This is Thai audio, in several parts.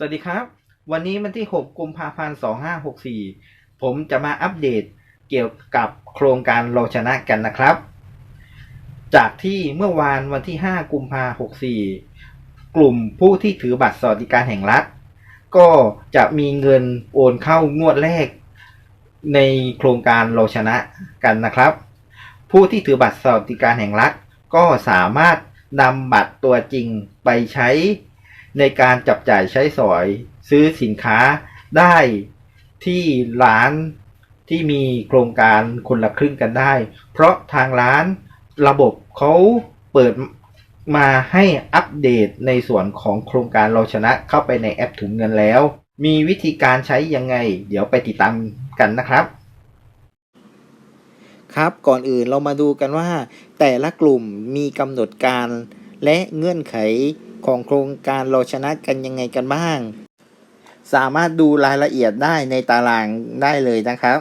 สวัสดีครับ วันนี้วันที่ 6 กุมภาพันธ์ 2564 ผมจะมาอัปเดตเกี่ยวกับโครงการเราชนะกันนะครับ จากที่เมื่อวานวันที่ 5 กุมภาพันธ์64 กลุ่มผู้ที่ถือบัตรสวัสดิการแห่งรัฐ ก็จะมีเงินโอนเข้างวดแรก ในโครงการเราชนะกันนะครับ ผู้ที่ถือบัตรสวัสดิการแห่งรัฐ ก็สามารถนำบัตรตัวจริงไปใช้ ในการจับจ่ายใช้สอย ซื้อสินค้าได้ที่ร้านที่มีโครงการคนละครึ่งกันได้ เพราะทางร้านระบบเขาเปิดมาให้อัปเดตในส่วนของโครงการเราชนะเข้าไปในแอปถุงเงินแล้ว มีวิธีการใช้ยังไง เดี๋ยวไปติดตามกันนะครับ ครับก่อนอื่นเรามาดูกันว่า แต่ละกลุ่มมีกำหนดการและเงื่อนไข ของโครงการเราชนะกันยังไงกันบ้าง สามารถดูรายละเอียดได้ในตารางได้เลยนะครับ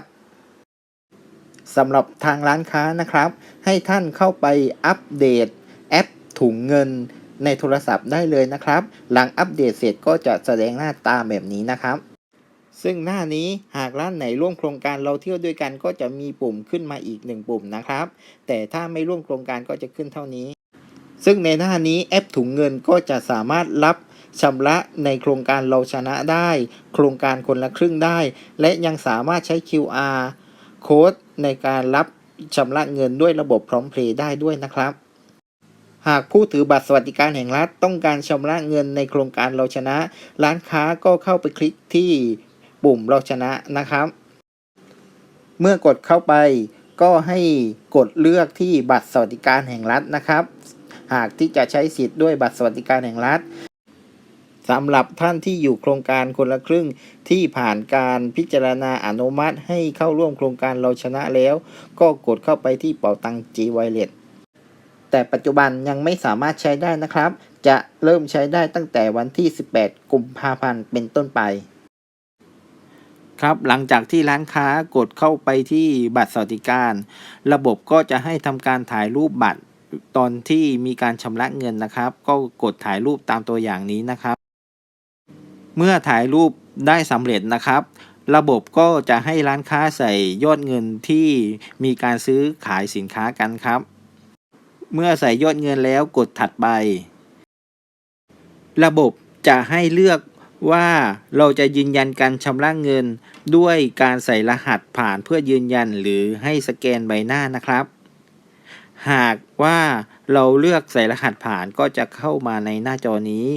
สำหรับทางร้านค้านะครับ ให้ท่านเข้าไปอัปเดตแอปถุงเงินในโทรศัพท์ได้เลยนะครับ หลังอัปเดตเสร็จก็จะแสดงหน้าตาแบบนี้นะครับ ซึ่งหน้านี้หากร้านไหนร่วมโครงการเราเที่ยวด้วยกันก็จะมีปุ่มขึ้นมาอีกหนึ่งปุ่มนะครับ แต่ถ้าไม่ร่วมโครงการก็จะขึ้นเท่านี้ ซึ่งในหน้านี้แอปถุงเงินก็จะสามารถรับชำระในโครงการเราชนะได้ โครงการคนละครึ่งได้ และยังสามารถใช้ QR โค้ดในการรับชำระเงินด้วยระบบพร้อมเพลย์ได้ด้วยนะครับ หากผู้ถือบัตรสวัสดิการแห่งรัฐต้องการชำระเงินในโครงการเราชนะ ร้านค้าก็เข้าไปคลิกที่ปุ่มเราชนะนะครับ เมื่อกดเข้าไปก็ให้กดเลือกที่บัตรสวัสดิการแห่งรัฐนะครับ หากที่จะใช้สิทธิ์ด้วยบัตรสวัสดิการแห่งรัฐสำหรับท่านที่อยู่โครงการคนละครึ่งที่ผ่านการพิจารณาอนุมัติให้เข้าร่วมโครงการเราชนะแล้ว ก็กดเข้าไปที่เป๋าตัง G Wallet แต่ปัจจุบันยังไม่สามารถใช้ได้นะครับ จะเริ่มใช้ได้ตั้งแต่วันที่ 18 กุมภาพันธ์เป็นต้นไป ครับหลังจากที่ร้านค้ากดเข้าไปที่บัตรสวัสดิการ ระบบก็จะให้ทำการถ่ายรูปบัตร ตอนที่มีการชำระเงินนะครับ ก็กดถ่ายรูปตามตัวอย่างนี้นะครับ เมื่อถ่ายรูปได้สำเร็จนะครับ ระบบก็จะให้ร้านค้าใส่ยอดเงินที่มีการซื้อขายสินค้ากันครับ เมื่อใส่ยอดเงินแล้วกดถัดไป ระบบจะให้เลือกว่าเราจะยืนยันการชำระเงิน ด้วยการใส่รหัสผ่านเพื่อยืนยันหรือให้สแกนใบหน้านะครับ หากว่าเราเลือกใส่รหัสผ่านก็จะเข้ามาในหน้าจอนี้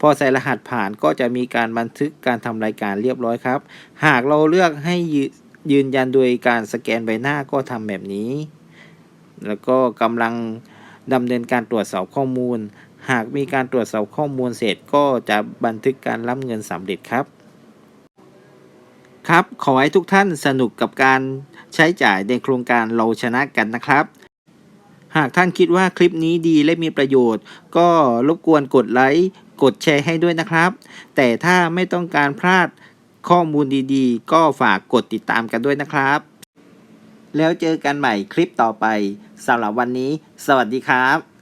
พอใส่รหัสผ่านก็จะมีการบันทึกการทำรายการเรียบร้อยครับ หากเราเลือกให้ยืนยันโดยการสแกนใบหน้าก็ทำแบบนี้ แล้วก็กำลังดำเนินการตรวจสอบข้อมูล หากมีการตรวจสอบข้อมูลเสร็จก็จะบันทึกการรับเงินสำเร็จครับ ครับ ขอให้ทุกท่านสนุกกับการใช้จ่ายในโครงการเราชนะกันนะครับ หากท่านคิดว่าคลิปนี้ดีและมีประโยชน์ ก็รบกวนกดไลค์ กดแชร์ให้ด้วยนะครับ แต่ถ้าไม่ต้องการพลาดข้อมูลดีๆ ก็ฝากกดติดตามกันด้วยนะครับ แล้วเจอกันใหม่คลิปต่อไปสำหรับวันนี้ สวัสดีครับ